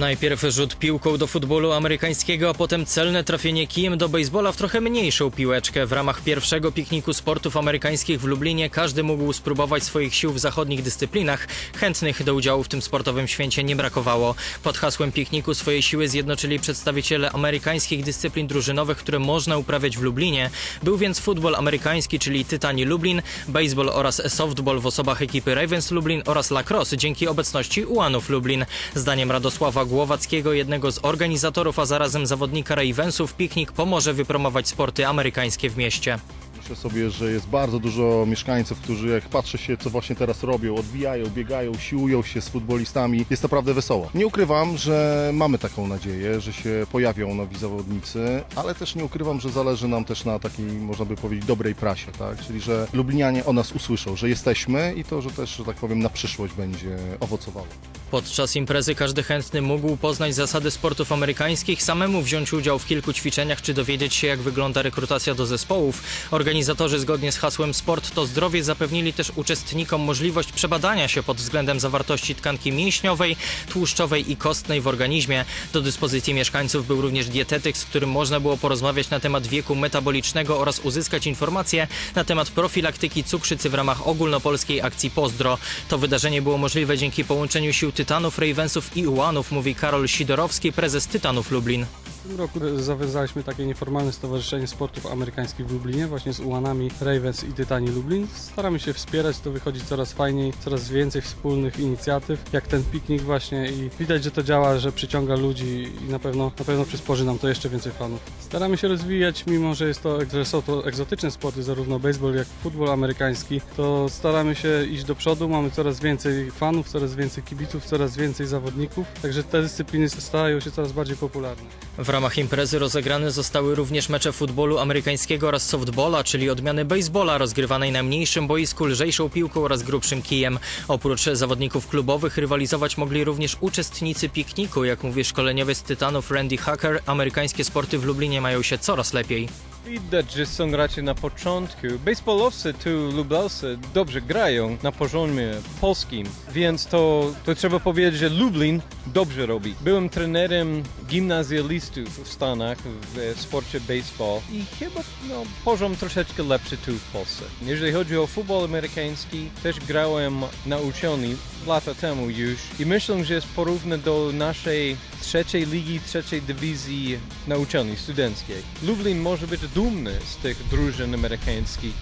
Najpierw rzut piłką do futbolu amerykańskiego, a potem celne trafienie kijem do baseballa w trochę mniejszą piłeczkę. W ramach pierwszego pikniku sportów amerykańskich w Lublinie każdy mógł spróbować swoich sił w zachodnich dyscyplinach. Chętnych do udziału w tym sportowym święcie nie brakowało. Pod hasłem pikniku swoje siły zjednoczyli przedstawiciele amerykańskich dyscyplin drużynowych, które można uprawiać w Lublinie. Był więc futbol amerykański, czyli Tytani Lublin, baseball oraz softball w osobach ekipy Ravens Lublin oraz lacrosse dzięki obecności Ułanów Lublin. Zdaniem Radosława Głowackiego, jednego z organizatorów, a zarazem zawodnika Ravensów, piknik pomoże wypromować sporty amerykańskie w mieście. Myślę sobie, że jest bardzo dużo mieszkańców, którzy jak patrzę się, co właśnie teraz robią, odbijają, biegają, siłują się z futbolistami. Jest naprawdę wesoło. Nie ukrywam, że mamy taką nadzieję, że się pojawią nowi zawodnicy, ale też nie ukrywam, że zależy nam też na takiej, można by powiedzieć, dobrej prasie, tak? Czyli, że Lublinianie o nas usłyszą, że jesteśmy i to, że też, że tak powiem, na przyszłość będzie owocowało. Podczas imprezy każdy chętny mógł poznać zasady sportów amerykańskich, samemu wziąć udział w kilku ćwiczeniach czy dowiedzieć się, jak wygląda rekrutacja do zespołów. Organizatorzy zgodnie z hasłem Sport to zdrowie zapewnili też uczestnikom możliwość przebadania się pod względem zawartości tkanki mięśniowej, tłuszczowej i kostnej w organizmie. Do dyspozycji mieszkańców był również dietetyk, z którym można było porozmawiać na temat wieku metabolicznego oraz uzyskać informacje na temat profilaktyki cukrzycy w ramach ogólnopolskiej akcji Pozdro. To wydarzenie było możliwe dzięki połączeniu sił Tytanów, Ravensów i Ułanów, mówi Karol Sidorowski, prezes Tytanów Lublin. W tym roku zawiązaliśmy takie nieformalne stowarzyszenie sportów amerykańskich w Lublinie, właśnie z ułanami Ravens i Tytani Lublin. Staramy się wspierać, to wychodzi coraz fajniej, coraz więcej wspólnych inicjatyw, jak ten piknik właśnie i widać, że to działa, że przyciąga ludzi i na pewno, na pewno przysporzy nam to jeszcze więcej fanów. Staramy się rozwijać, mimo że, jest to, że są to egzotyczne sporty, zarówno baseball jak i futbol amerykański, to staramy się iść do przodu, mamy coraz więcej fanów, coraz więcej kibiców, coraz więcej zawodników, także te dyscypliny stają się coraz bardziej popularne. Ramach imprezy rozegrane zostały również mecze futbolu amerykańskiego oraz softballa, czyli odmiany baseballa rozgrywanej na mniejszym boisku lżejszą piłką oraz grubszym kijem. Oprócz zawodników klubowych rywalizować mogli również uczestnicy pikniku. Jak mówi szkoleniowiec Tytanów Randy Hacker, amerykańskie sporty w Lublinie mają się coraz lepiej. Widać, że są gracze na początku. Baseballowcy tu lublawcy dobrze grają na poziomie polskim, więc to, to trzeba powiedzieć, że Lublin dobrze robi. Byłem trenerem gimnazjalistów w Stanach w sporcie baseball i chyba no, poziom troszeczkę lepszy tu w Polsce. Jeżeli chodzi o futbol amerykański, też grałem na uczelni lata temu już i myślę, że jest porównany do naszej trzeciej ligi, trzeciej dywizji na uczelni studenckiej. Lublin może być dumny z tych drużyn amerykańskich.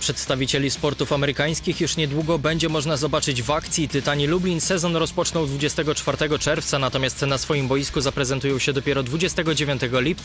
Przedstawicieli sportów amerykańskich już niedługo będzie można zobaczyć w akcji. Tytani Lublin sezon rozpoczną 24 czerwca, natomiast na swoim boisku zaprezentują się dopiero 29 lipca.